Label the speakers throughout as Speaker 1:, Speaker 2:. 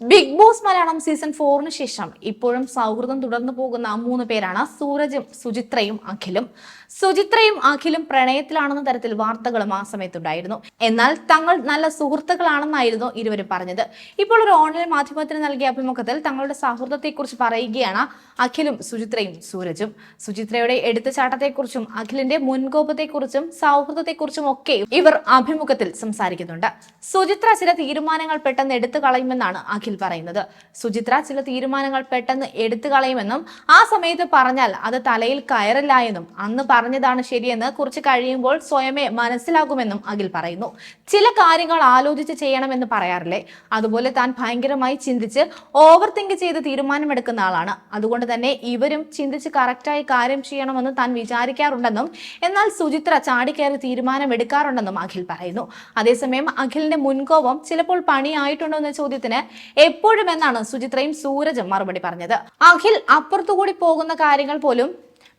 Speaker 1: Big Boss Malayalam season ഫോറിന് ശേഷം ഇപ്പോഴും സൗഹൃദം തുടർന്നു പോകുന്ന മൂന്ന് പേരാണ് സൂരജും സുചിത്രയും അഖിലും. സുചിത്രയും അഖിലും പ്രണയത്തിലാണെന്ന തരത്തിൽ വാർത്തകളും ആ സമയത്തുണ്ടായിരുന്നു. എന്നാൽ തങ്ങൾ നല്ല സുഹൃത്തുക്കളാണെന്നായിരുന്നു ഇരുവരും പറഞ്ഞത്. ഇപ്പോൾ ഒരു ഓൺലൈൻ മാധ്യമത്തിന് നൽകിയ അഭിമുഖത്തിൽ തങ്ങളുടെ സൗഹൃദത്തെക്കുറിച്ച് പറയുകയാണ് അഖിലും സുചിത്രയും സൂരജും. സുചിത്രയുടെ എടുത്തുചാട്ടത്തെക്കുറിച്ചും അഖിലിന്റെ മുൻകോപത്തെക്കുറിച്ചും സൗഹൃദത്തെക്കുറിച്ചും ഒക്കെ ഇവർ അഭിമുഖത്തിൽ സംസാരിക്കുന്നുണ്ട്. സുചിത്ര ചില തീരുമാനങ്ങൾ പെട്ടെന്ന് എടുത്തു കളയുമെന്നാണ് അഖിൽ പറയുന്നത്. സുചിത്ര ചില തീരുമാനങ്ങൾ പെട്ടെന്ന് എടുത്തു കളയുമെന്നും ആ സമയത്ത് പറഞ്ഞാൽ അത് തലയിൽ കയറില്ല എന്നും അന്ന് പറഞ്ഞതാണ് ശരിയെന്ന് കുറച്ച് കഴിയുമ്പോൾ സ്വയമേ മനസ്സിലാകുമെന്നും അഖിൽ പറയുന്നു. ചില കാര്യങ്ങൾ ആലോചിച്ച് ചെയ്യണമെന്ന് പറയാറില്ലേ? അതുപോലെ താൻ ഭയങ്കരമായി ചിന്തിച്ച് ഓവർ തിങ്ക് ചെയ്ത് തീരുമാനമെടുക്കുന്ന ആളാണ്. അതുകൊണ്ട് തന്നെ ഇവരും ചിന്തിച്ച് കറക്റ്റായി കാര്യം ചെയ്യണമെന്ന് താൻ വിചാരിക്കാറുണ്ടെന്നും എന്നാൽ സുചിത്ര ചാടിക്കയറി തീരുമാനമെടുക്കാറുണ്ടെന്നും അഖിൽ പറയുന്നു. അതേസമയം അഖിലിന്റെ മുൻകോപം ചിലപ്പോൾ പണിയായിട്ടുണ്ടോ എന്ന ചോദ്യത്തിന് എപ്പോഴും എന്നാണ് സുചിത്രയും സൂരജും മറുപടി പറഞ്ഞത്. അഖിൽ അപ്പുറത്തുകൂടി പോകുന്ന കാര്യങ്ങൾ പോലും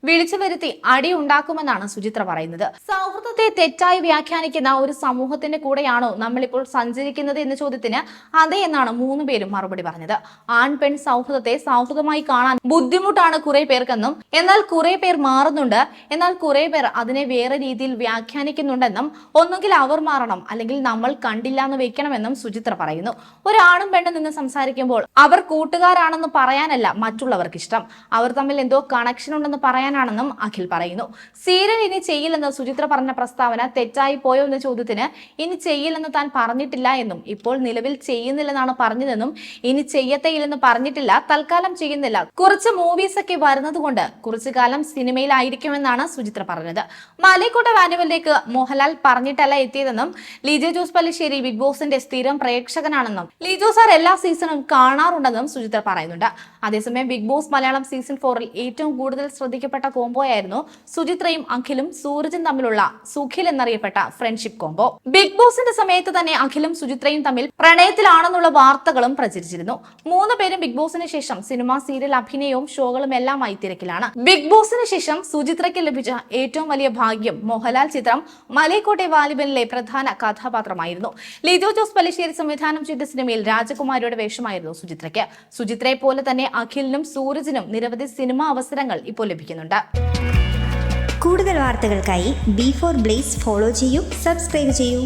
Speaker 1: വിളിച്ചു വരുത്തി അടി ഉണ്ടാക്കുമെന്നാണ് സുചിത്ര പറയുന്നത്. സൗഹൃദത്തെ തെറ്റായി വ്യാഖ്യാനിക്കുന്ന ഒരു സമൂഹത്തിന്റെ കൂടെയാണോ നമ്മളിപ്പോൾ സഞ്ചരിക്കുന്നത് എന്ന ചോദ്യത്തിന് അതെ എന്നാണ് മൂന്ന് പേരും മറുപടി പറഞ്ഞത്. ആൺ പെൺ സൗഹൃദത്തെ സൗഹൃദമായി കാണാൻ ബുദ്ധിമുട്ടാണ് കുറെ പേർക്കെന്നും എന്നാൽ കുറെ പേർ മാറുന്നുണ്ട്. എന്നാൽ കുറെ പേർ അതിനെ വേറെ രീതിയിൽ വ്യാഖ്യാനിക്കുന്നുണ്ടെന്നും ഒന്നുകിൽ അവർ മാറണം അല്ലെങ്കിൽ നമ്മൾ കണ്ടില്ല എന്ന് വെക്കണമെന്നും സുചിത്ര പറയുന്നു. ഒരാണും പെണ്ണും നിന്ന് സംസാരിക്കുമ്പോൾ അവർ കൂട്ടുകാരാണെന്ന് പറയാനല്ല മറ്റുള്ളവർക്ക് ഇഷ്ടം അവർ തമ്മിൽ എന്തോ കണക്ഷൻ ഉണ്ടെന്ന് പറയാനാണെന്നും അഖിൽ പറയുന്നു. സീരിയൽ ഇനി ചെയ്യില്ലെന്ന് സുചിത്ര പറഞ്ഞ പ്രസ്താവന തെറ്റായി പോയോ എന്ന ചോദ്യത്തിന് ഇനി ചെയ്യില്ലെന്ന് താൻ പറഞ്ഞിട്ടില്ല എന്നും ഇപ്പോൾ നിലവിൽ ചെയ്യുന്നില്ലെന്നാണ് പറഞ്ഞതെന്നും ഇനി ചെയ്യത്തേയില്ലെന്ന് പറഞ്ഞിട്ടില്ല തൽക്കാലം ചെയ്യുന്നില്ല. കുറച്ച് മൂവീസ് ഒക്കെ വരുന്നത് കൊണ്ട് കുറച്ചു കാലം സിനിമയിലായിരിക്കുമെന്നാണ് സുചിത്ര പറഞ്ഞത്. മലയക്കോട്ട വാനുവലിലേക്ക് മോഹൻലാൽ പറഞ്ഞിട്ടല്ല എത്തിയതെന്നും ലിജോ ജോസ് പല്ലിശ്ശേരി ബിഗ് ബോസിന്റെ സ്ഥിരം പ്രേക്ഷകനാണെന്നും ലിജോ സാർ എല്ലാ സീസണും കാണാറുണ്ടെന്നും സുചിത്ര പറയുന്നുണ്ട്. അതേസമയം ബിഗ് ബോസ് മലയാളം സീസൺ ഫോറിൽ ഏറ്റവും കൂടുതൽ ശ്രദ്ധിക്കപ്പെട്ട കോംബോയായിരുന്നു സുചിത്രയും അഖിലും സൂരജും തമ്മിലുള്ള സുഖിൽ എന്നറിയപ്പെട്ട ഫ്രണ്ട്ഷിപ്പ് കോംബോ ബിഗ് ബോസിന്റെ സമയത്ത് തന്നെ അഖിലും സുചിത്രയും തമ്മിൽ പ്രണയത്തിലാണെന്നുള്ള വാർത്തകളും പ്രചരിച്ചിരുന്നു. മൂന്ന് പേരും ബിഗ് ബോസിന് ശേഷം സിനിമ സീരിയൽ അഭിനയവും ഷോകളും എല്ലാമായി തിരക്കിലാണ് ബിഗ് ബോസിന് ശേഷം സുചിത്രയ്ക്ക് ലഭിച്ച ഏറ്റവും വലിയ ഭാഗ്യം മോഹൻലാൽ ചിത്രം മലയക്കോട്ടെ വാലിബനിലെ പ്രധാന കഥാപാത്രമായിരുന്നു. ലിജോ ജോസ് പലിശ്ശേരി സംവിധാനം ചെയ്ത സിനിമയിൽ രാജകുമാരിയുടെ വേഷമായിരുന്നു സുചിത്രയ്ക്ക്. സുചിത്രയെ പോലെ തന്നെ അഖിലിനും സൂരജിനും നിരവധി സിനിമാ അവസരങ്ങൾ ഇപ്പോൾ ലഭിക്കുന്നുണ്ട്.
Speaker 2: കൂടുതൽ വാർത്തകൾക്കായി ബി ഫോർ ബ്ലേസ് ഫോളോ ചെയ്യൂ സബ്സ്ക്രൈബ് ചെയ്യൂ.